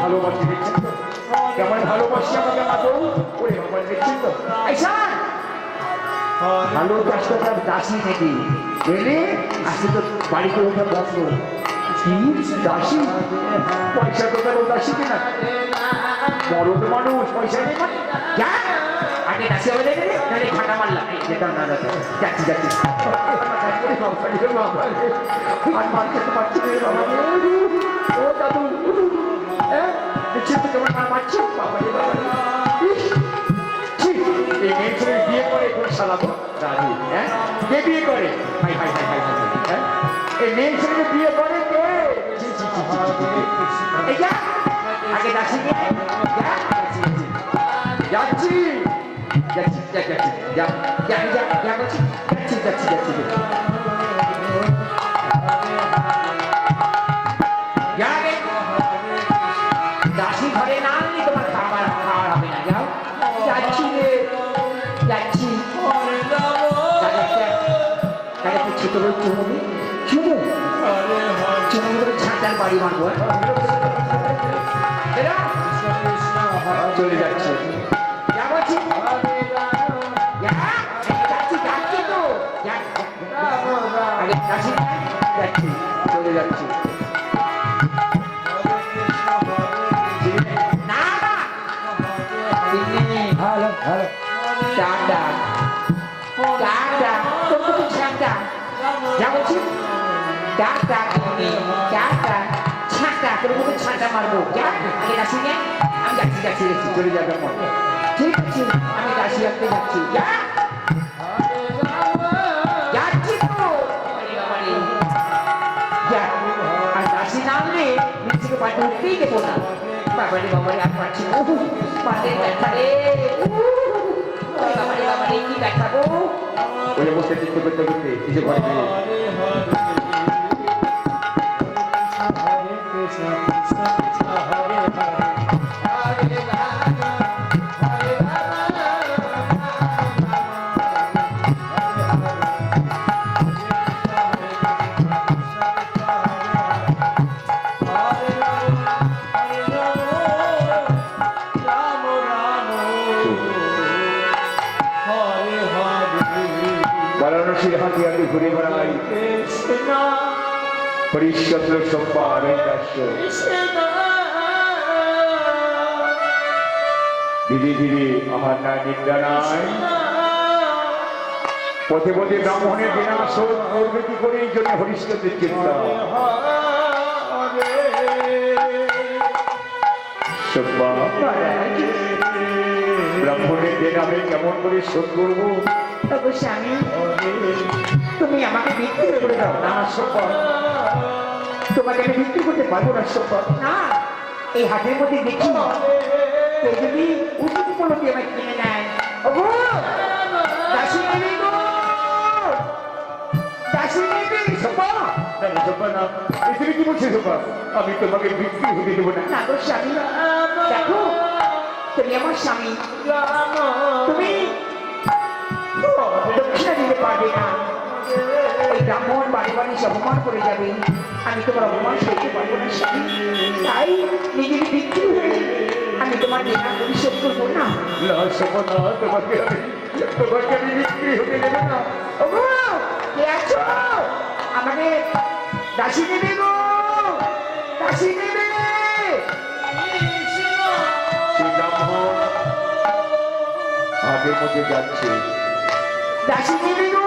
ভালোবাসি। দেখছেন কেমন ভালোবাসি আমাকে মা ওরে বাবা দেখছেন তো? এই শোন, ভালো তার দাসী নাকি? বুঝলি আজকে তো বাড়িতে ওঠা বসল। কি? দাসী? পয়সা তো তার দাসী কিনা? বড় তো মানুষ পয়সা নেই আগে দাসী হবে দেখে রে নাহলে মারলাম। যেতাম না দাদা যাচ্ছি যাচ্ছি। আর মারতে পারছি না বিয়ে করে। হাই হাই হাই হাই, হ্যাঁ? এই মেয়ে ছেলেকে বিয়ে করে কে। এই যা। আগে যাচ্ছি। যাচ্ছি যাচ্ছি যাচ্ছি। যাচ্ছি যাচ্ছি যাচ্ছি যাচ্ছি যাচ্ছি। ছাঁটার বাড়ি হ্যাঁ? চলে যাচ্ছে। যাচ্ছি তোর মুখে ছাটা মারবো। যা আগে নে আমি যাচ্ছি যাচ্ছি যাচ্ছি। চলে যাবে ঠিক আছে আমি দাসি আপনি যাচ্ছি। যা। যাচ্ছি তো। আরে বাবা রে। যা আর দাসি নামলে নিচে পাঠে উঠতেই দেবো না। বাবারে বাবারে আর পাচ্ছি না। পাতে ব্যথা রে। বাবারে বাবারে কি ব্যথা গো। ওই অবস্থা চিত্ত করতে করতে কিছু ঘরে ধীরে ধীরে আমার না নিন্দা নাই? পথে পথে ব্রাহ্মণের বিনাশ করবে কি করে? এই জন্য হরিশ্চন্দ্রের চিন্তা। ব্রাহ্মণের দিন আমি কেমন করে শোধ করব? স্বামী তুমি আমাকে বিক্রি করে দাও। না সম্পদ তোমাকে আমি বিক্রি করতে পারব না সম্পদ না। এই হাটের মধ্যে দেখি যদি উচিত উপলব্ধি আমায় কিনে নেয়। ওগো! দাসী নেবে গো! দাসী নেবে সম্পদ না সম্পদ না। এই তুমি কি বলছো সম্পদ আমি তোমাকে বিক্রি হতে দেবো না। না গো স্বামী। দেখো তুমি আমার স্বামী। তুমি দক্ষিণা দিতে পারবে না। ব্রাহ্মণ বাড়ি বাড়ি সে অপমান করে যাবে আমি তোমার অপমান সইতে পারব না তাই নিজের বিক্রি হয়ে আমি তোমার দেনা পরিশোধ করব না। তোমাকে আমি তোমাকে আমি বিক্রি হতে দেবো না। কে আছো? আমাকে দাসী নেবে গো। দাসী নেবে আগের মধ্যে যাচ্ছে। দাসী গো।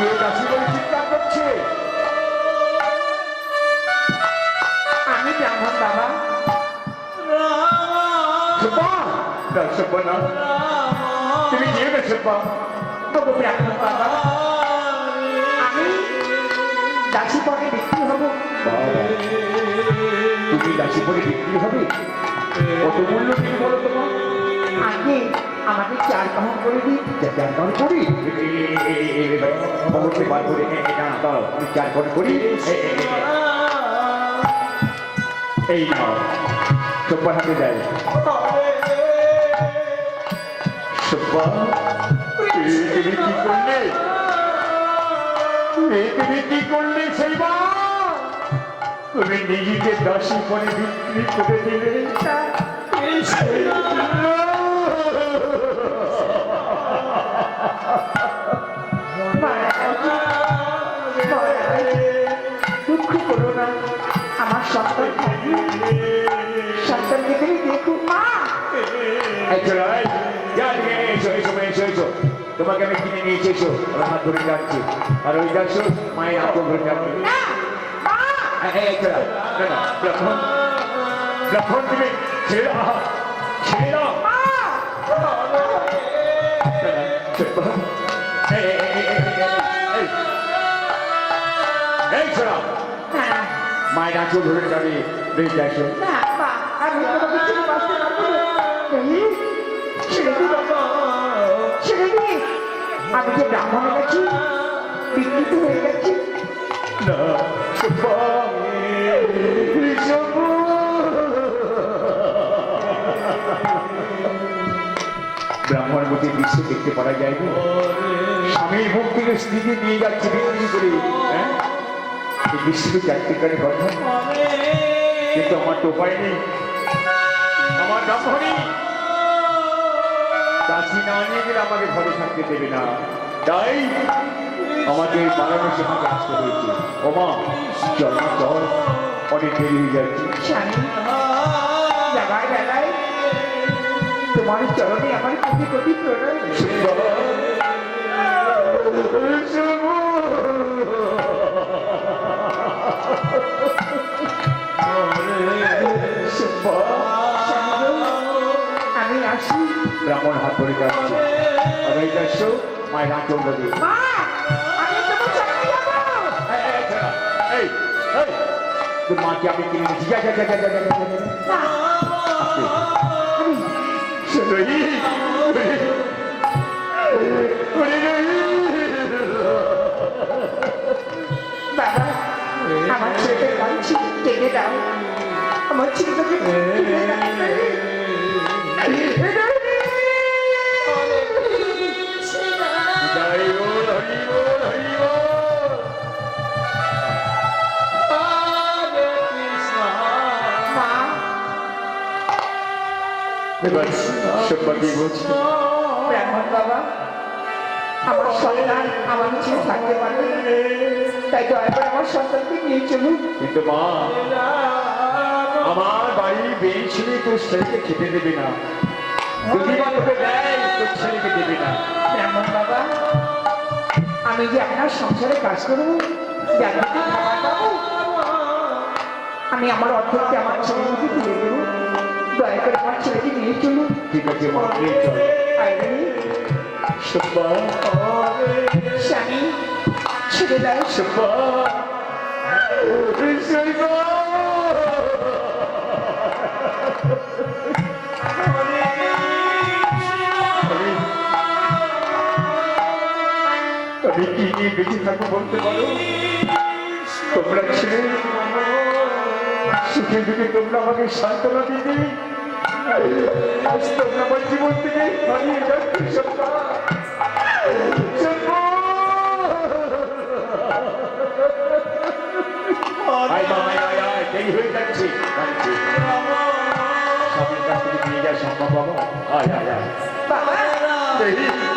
কে গো কে দাসী বলে চিৎকার করছে। আমি ব্রাহ্মণ বাবা। তুমি নেবে সুপা তবু ব্রাহ্মণ বাবা। আমি দাসী পরে বিক্রি হব। দাসী করে বিক্রি হবে? কত মূল্য কি বলো তোমার? আগে আমাকে চার পাহন করে দিন। যা- চার কর করি? খবরকে বার করে। আমি চার কর করি। এই নাও সুব্বার হাতে দেয়। সুব্বা তুমি তুমি কি করলে? তুমি কি করলে সেইবা তুমি নিজেকে দাসী করে বিক্রি করে দিলে? দুঃখ আমার তুমি দেখো এসো, এসো, এসো, এসো। তোমাকে আমি কিনে নিয়ে এসেছ ওরা হাত ধরে যাচ্ছি আর ওই দেখছ মায়ের আঁচল ধরে যাচ্ছে লক্ষণ লক্ষণ তুমি ছেড়ে দাও মায়ের আঁচল ধরে যাবে। বেশ দেখো। আমি তোমাকে ছেড়ে বাঁচতে পারব ছেড়ে দিই ছেড়ে দিই আমি যে ব্রাহ্মণের কাছে বিকৃত হয়ে গেছি না ব্রাহ্মণ মধ্যে দৃশ্য দেখতে পারা যায় না। স্বামীর মুখ থেকে স্ত্রীকে নিয়ে যাচ্ছে বিক্রি করে। হ্যাঁ? এই দৃশ্য কথা। কিন্তু আমার তো উপায় নেই। আমার ব্রাহ্মণী। দাসী না নিয়ে গেলে আমাকে ঘরে থাকতে দেবে না। তাই আমাকে বারাণসী আমাকে আসতে হয়েছে। ওমা চল চল অনেক দেরি হয়ে যাচ্ছে যাবার বেলায় তোমার চরণে আমার কোটি কোটি প্রণয় আমি আসি ব্রাহ্মণ হাত ধরে মায়ের মা আমি এই, ছেড়া, এই, এই, তোর মাকে আমি কিনে নিচ্ছি যা যা যা যা যা যা, যা, যা, আমার ছেলেকে কাঁদছি টেনে দাও। আমার ছেলেটাকে এবার সব্বাকে বলছি ব্রাহ্মণ বাবা আমার সন্তান আমার ছেলে থাকতে পারবে তাই দয়া করে আমার সন্তানকে নিয়ে চলুন। কিন্তু মা আমার বাড়ি বেয়ে ছেলে তোর ছেলেকে খেতে দেবে না। যদি বা তোকে দেয় তোর ছেলেকে দেবে না। বাবা আমি যে আপনার সংসারে কাজ করব জানি খাবার পাবো আমি আমার অর্থকে আমার ছেলেকে তুলে দেবো। দয়া করে আমার ছেলেকে নিয়ে চলুন। ঠিক আছে মা নিয়ে চল। সব্বা স্বামী ছেড়ে দাও আমি- আমি কি নিয়ে বেঁচে থাকব বলতে পারো তোমরা ছেলে সুখে দুঃখে তোমরা আমাকে সান্ত্বনা দিতে আজ তোমরা আমার জীবন থেকে হারিয়ে যাচ্ছে সত্তা আয় মা, আয়, আয়, আয়, দেরি হয়ে যাচ্ছে। স্বামীর কাছ থেকে নিয়ে যাওয়া সম্ভব বাবা আয় আয় আয়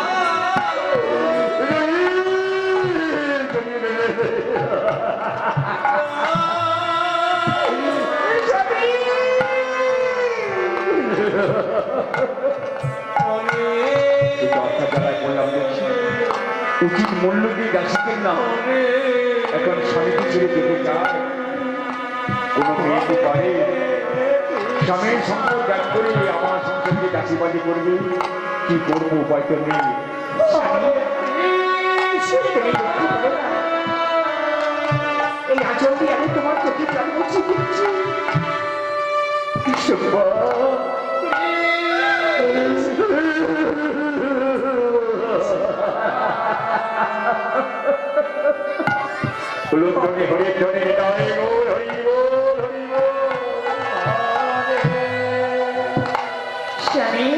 মূল্য দিয়ে না। এখন স্বামীকে ছেড়ে যেতে চায়? কোনো মেয়ে কি পারে? স্বামীর সম্পদ ত্যাগ করে আমার করবে? কি করব উপায় তো নেই। এই আচরণে আমি তোমার চোখে দিচ্ছি। হরি ধ্বনি হৃদয় গোল হরি বল হরি স্বামী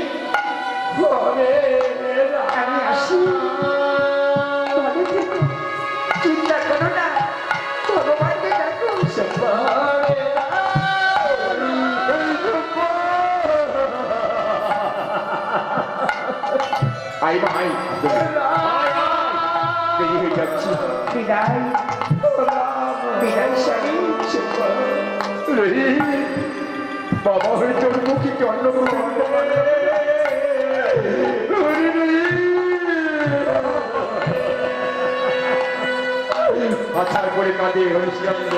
আমি আসি। চিন্তা করো না ভগবানকে ডাকো আই ভাই হয়ে বিদায় বিদায় স্বামী বাবা হয়ে তোর মুখে জন্ম আছাড় করে কাঁদে হরিশ্চন্দ্র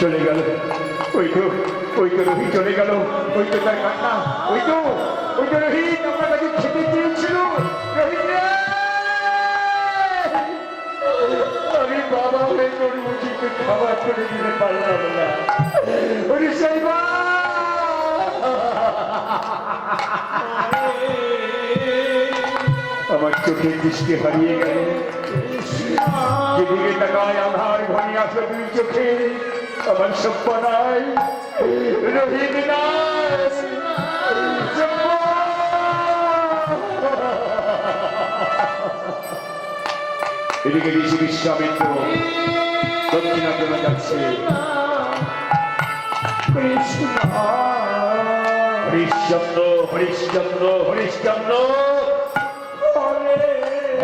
চলে গেল। ওই তো ওই তো রোহিত চলে গেল। ওই তো তার কান্না ওই তো ওই তো রোহিত। আমরা তাকে খেতে চেয়েছিল। রোহিত আমি বাবা হয়ে তোর মুচিকে খাবার করে দিতে পারলাম না ওরে সাইবা! আমার চোখের দৃষ্টি হারিয়ে গেল। যেদিকে তাকায় আধার ঘনি আসে দুই চোখে। আমার সভ্য নাই। রোহিত নাই! এদিকে ঋষি বিশ্বামিত্র দক্ষিণাগ্রহ যাচ্ছে। হরিশ্চন্দ্র হরিশ্চন্দ্র হরিশ্চন্দ্র।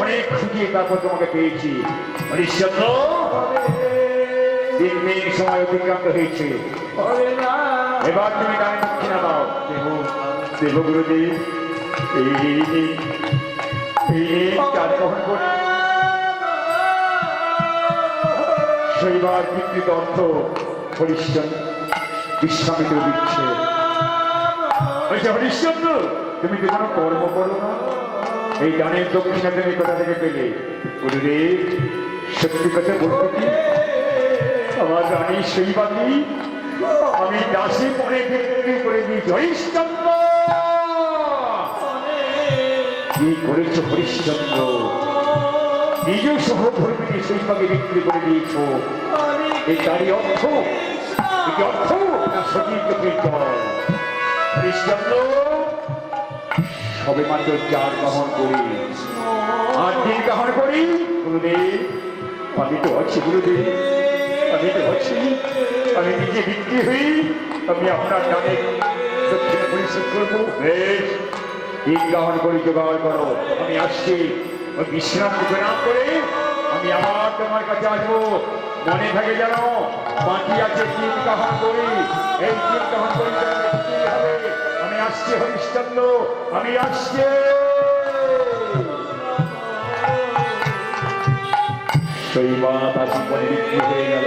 অনেক খুঁজিয়ে তারপর তোমাকে পেয়েছি। হরিশ্চন্দ্র। তিন মিনিট সময় অতিক্রান্ত হয়েছে এবার তুমি গানে দক্ষিণা দাও দেব দেব গুরুদেব, এই এই গ্রহণ বিকৃত অর্থ, হরিশ্চন্দ্র বিশ্বামিত্র দিচ্ছে। হরিশ্চন্দ্র, তুমি তো কোনো কর্ম করো না? এই গানের দক্ষিণা তুমি কোথা থেকে পেলে। গুরুদেব, সত্যি কথা বলতে কি? আমার রানী শৈবানী আমি দাসী বিক্রি করে দিয়েছি। হরিশ্চন্দ্র! কি করেছ হরিশ্চন্দ্র? নিজ সহধর্মীকে শৈবাকে বিক্রি করে দিয়েছ। এই তারই অর্থ? এই অর্থ? না সতীর সবে মাত্র চার গ্রহণ করি। আর দিন গ্রহণ করি। গুরুদেব আমি তো আছি গুরুদেব। আমি তো আছি আমি নিজে বিক্রি হই, আমি আপনার নামে দক্ষিণে পরিশোধ করব। বেশ, দিন গ্রহণ করি, জোগাড় করো। আমি আসছি। ওই বিশ্রাম না করে আমি আবার তোমার কাছে আসব। মনে থাকে যেন বাকি আছে তিন গ্রহণ করি। এই তিন গ্রহণ করি আমি আসছি হরিশ্চন্দ্র, আমি আসছি। শৈবাত আর জীবনে বিক্রি হয়ে গেল।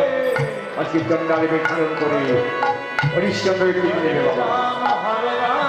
আজকে চন্ডালে ধারণ করে হরিশ্চন্দ্রের বাবা।